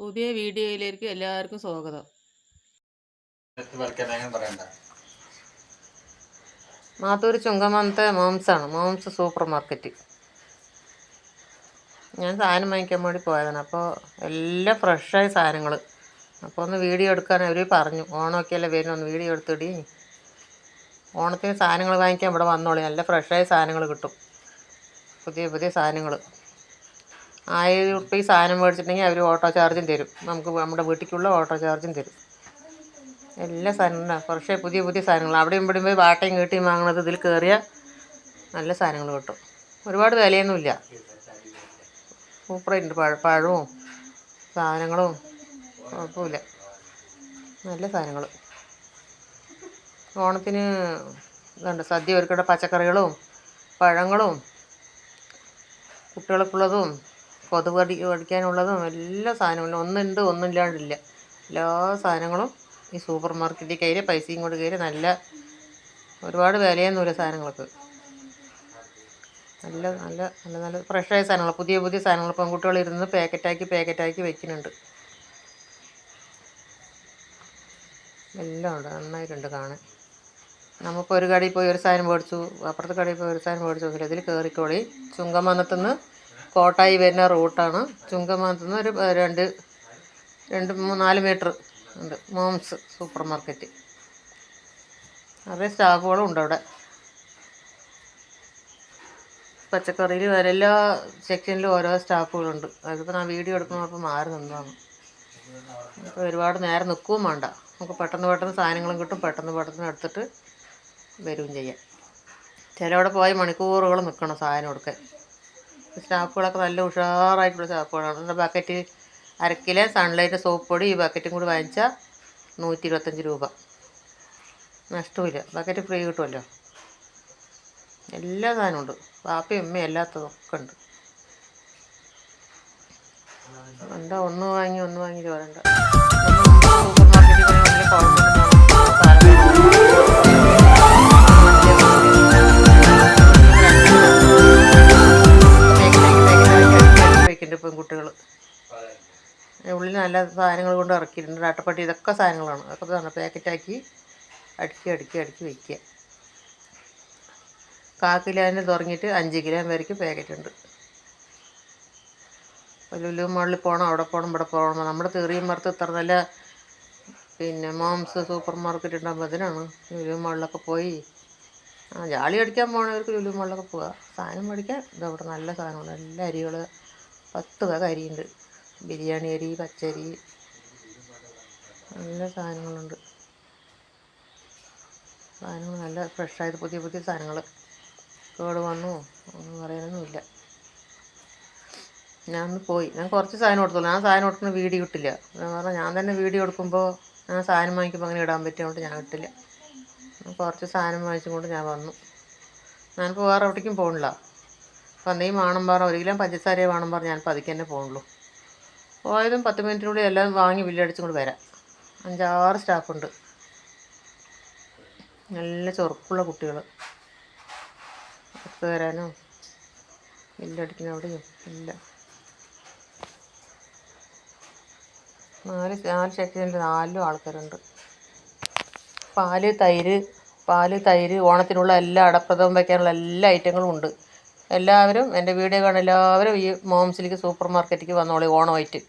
പുതിയ വീഡിയോയിലേക്ക് എല്ലാവർക്കും സ്വാഗതം. മാത്തൂർ ചുങ്കമത്തെ മോംസാണ്. Moms super market. ഞാൻ സാധനം വാങ്ങിക്കാൻ വേണ്ടി പോയതാണ്. അപ്പോൾ എല്ലാം ഫ്രഷായ സാധനങ്ങൾ അപ്പോൾ ഒന്ന് വീഡിയോ എടുക്കാൻ അവർ പറഞ്ഞു. ഓണമൊക്കെ അല്ലേ വരുന്നു ഒന്ന് വീഡിയോ എടുത്തിടി. ഓണത്തിന് സാധനങ്ങൾ വാങ്ങിക്കാൻ ഇവിടെ വന്നോളി. നല്ല ഫ്രഷായ സാധനങ്ങൾ കിട്ടും. പുതിയ പുതിയ സാധനങ്ങൾ ആയിരം ഉറുപ്പ്യ ഈ സാധനം മേടിച്ചിട്ടുണ്ടെങ്കിൽ അവർ ഓട്ടോ ചാർജും തരും. നമുക്ക് നമ്മുടെ വീട്ടിലേക്കുള്ള ഓട്ടോ ചാർജും തരും. എല്ലാ സാധനങ്ങളും കുറച്ച് പുതിയ പുതിയ സാധനങ്ങൾ. അവിടെയും ഇവിടെയും പോയി വാട്ടയും കീട്ടിയും വാങ്ങുന്നത് ഇതിൽ കയറിയാൽ നല്ല സാധനങ്ങൾ കിട്ടും. ഒരുപാട് വിലയൊന്നുമില്ല സൂപ്പറായിട്ടുണ്ട്. പഴ പഴവും സാധനങ്ങളും കുഴപ്പമില്ല. നല്ല സാധനങ്ങൾ. ഓണത്തിന് ഇതുണ്ട്. സദ്യ ഒരുക്കട പച്ചക്കറികളും പഴങ്ങളും കുട്ടികൾക്കുള്ളതും കൊതുക് കടി കടിക്കാനുള്ളതും എല്ലാ സാധനങ്ങളും ഒന്നുണ്ട് ഒന്നുമില്ലാണ്ടില്ല. എല്ലാ സാധനങ്ങളും ഈ സൂപ്പർ മാർക്കറ്റിൽ കയറി പൈസയും കൊണ്ട് കയറി നല്ല ഒരുപാട് വിലയൊന്നുമില്ല സാധനങ്ങൾക്ക്. നല്ല നല്ല നല്ല നല്ല ഫ്രഷായ സാധനങ്ങൾ പുതിയ പുതിയ സാധനങ്ങൾ പെൺകുട്ടികൾ ഇരുന്ന് പാക്കറ്റാക്കി പാക്കറ്റാക്കി വെക്കുന്നുണ്ട്. എല്ലാം ഉണ്ട്. നന്നായിട്ടുണ്ട് കാണാൻ. നമുക്ക് ഒരു കടയിൽ പോയി ഒരു സാധനം മേടിച്ചു അപ്പുറത്തെ കടയിൽ പോയി ഒരു സാധനം മേടിച്ചു നോക്കില്ല ഇതിൽ കയറിക്കോളി. ചുങ്കമന്നത്തുനിന്ന് കോട്ടായി വരുന്ന റൂട്ടാണ്. ചുങ്കമന്നത്തുനിന്ന് ഒരു പ- രണ്ട് രണ്ട് നാല് മീറ്റർ ഉണ്ട്. Moms super market. നിറയെ സ്റ്റാഫുകളും ഉണ്ട് അവിടെ. പച്ചക്കറിയിൽ വരെ എല്ലാ സെക്ഷനിലും ഓരോ സ്റ്റാഫുകളുണ്ട്. അതിപ്പോൾ ഞാൻ വീഡിയോ എടുക്കുന്നപ്പോൾ മാറി നിന്നതാണ്. അപ്പോൾ ഒരുപാട് നേരം നിൽക്കുകയും വേണ്ട. നമുക്ക് പെട്ടെന്ന് പെട്ടെന്ന് സാധനങ്ങളും കിട്ടും. പെട്ടെന്ന് പെട്ടെന്ന് എടുത്തിട്ട് വരികയും ചെയ്യാം. ചിലവിടെ പോയി മണിക്കൂറുകൾ നിൽക്കണം സാധനം എടുക്കാൻ. സ്റ്റാഫുകളൊക്കെ നല്ല ഉഷാറായിട്ടുള്ള സ്റ്റാഫുകളാണ് നല്ല ബക്കറ്റ് അരക്കിലെ സൺലൈറ്റ് സോപ്പ് പൊടി ഈ ബക്കറ്റും കൂടി വാങ്ങിച്ചാൽ നൂറ്റി ഇരുപത്തഞ്ച് രൂപ. നഷ്ടമില്ല ബക്കറ്റ് ഫ്രീ കിട്ടുമല്ലോ. എല്ലാ സാധനവും ഉണ്ട്. പാപ്പയും ഉമ്മയും എല്ലാത്തതൊക്കെ ഉണ്ട്. എന്താ ഒന്ന് വാങ്ങി ഒന്ന് വാങ്ങി ചോരണ്ട. സൂപ്പർ മാർക്കറ്റിൽ പോയി നല്ല സാധനങ്ങൾ കൊണ്ട് ഇറക്കിയിട്ടുണ്ട്. ആട്ടപ്പട്ടി ഇതൊക്കെ സാധനങ്ങളാണ്. അതൊക്കെ തന്നെ പാക്കറ്റാക്കി അടുക്കി അടുക്കി അടുക്കി വയ്ക്കുക കാ കിലോന് തുടങ്ങിയിട്ട് അഞ്ച് കിലോ വരയ്ക്ക് പാക്കറ്റുണ്ട്. ലുലു മാളിൽ പോകണം അവിടെ പോകണം ഇവിടെ പോകണം. നമ്മുടെ തെറിയും മറുത്ത് ഇത്ര നല്ല പിന്നെ മോംസ് സൂപ്പർ മാർക്കറ്റ് ഉണ്ടാകുമ്പോൾ അതിനാണ് ലുലു മാളിലൊക്കെ പോയി. ആ ജാളി അടിക്കാൻ പോകണവർക്ക് ലുലു മാളിലൊക്കെ പോവുക സാധനം മേടിക്കാൻ ഇതവിടെ നല്ല സാധനമാണ് എല്ലാ അരികൾ പത്ത് വക അരിയുണ്ട്. ബിരിയാണി അരി പച്ചരി നല്ല സാധനങ്ങളുണ്ട്. സാധനങ്ങൾ നല്ല ഫ്രഷായത് പുതിയ പുതിയ സാധനങ്ങൾ. കേട് വന്നു? ഒന്നും പറയാനൊന്നുമില്ല. ഞാൻ ഒന്ന് പോയി. ഞാൻ കുറച്ച് സാധനം എടുത്തുള്ളൂ ഞാൻ സാധനം എടുക്കുന്ന വീഡിയോ ഇട്ടില്ല പറഞ്ഞാൽ ഞാൻ തന്നെ വീഡിയോ എടുക്കുമ്പോൾ ഞാൻ സാധനം വാങ്ങിക്കുമ്പോൾ അങ്ങനെ ഇടാൻ പറ്റിയതുകൊണ്ട് ഞാൻ ഇട്ടില്ല. ഞാൻ കുറച്ച് സാധനം വാങ്ങിച്ചുകൊണ്ട് ഞാൻ വന്നു. ഞാനിപ്പോൾ വേറെ എവിടേക്കും പോകണില്ല അപ്പോൾ എന്തെങ്കിലും വേണം പറഞ്ഞാൽ ഒരു കിലോ പഞ്ചസാരയെ വേണം പറഞ്ഞാൽ ഞാനിപ്പോൾ അതിലേക്ക് തന്നെ പോകുള്ളൂ പോയതും പത്ത് മിനിറ്റിനുള്ളിൽ എല്ലാം വാങ്ങി ബില്ലടിച്ചും കൊണ്ട് വരാം. അഞ്ചാറ് സ്റ്റാഫുണ്ട് നല്ല ചൊറുക്കുള്ള കുട്ടികൾ പുറത്ത് വരാനോ? ബില്ലടിക്കുന്ന അവിടെയും? ഇല്ല. നാല് നാല് സെക്ഷനിൽ നാലും ആൾക്കാരുണ്ട്. പാൽ തൈര് പാൽ തൈര് ഓണത്തിനുള്ള എല്ലാ അടപ്രഥമം വയ്ക്കാനുള്ള എല്ലാ ഐറ്റങ്ങളും ഉണ്ട്. എല്ലാവരും എന്റെ വീഡിയോ കാണുന്ന എല്ലാവരും ഈ മോംസിലേക്ക് സൂപ്പർ മാർക്കറ്റിലേക്ക് വന്നോളി ഓണമായിട്ട്.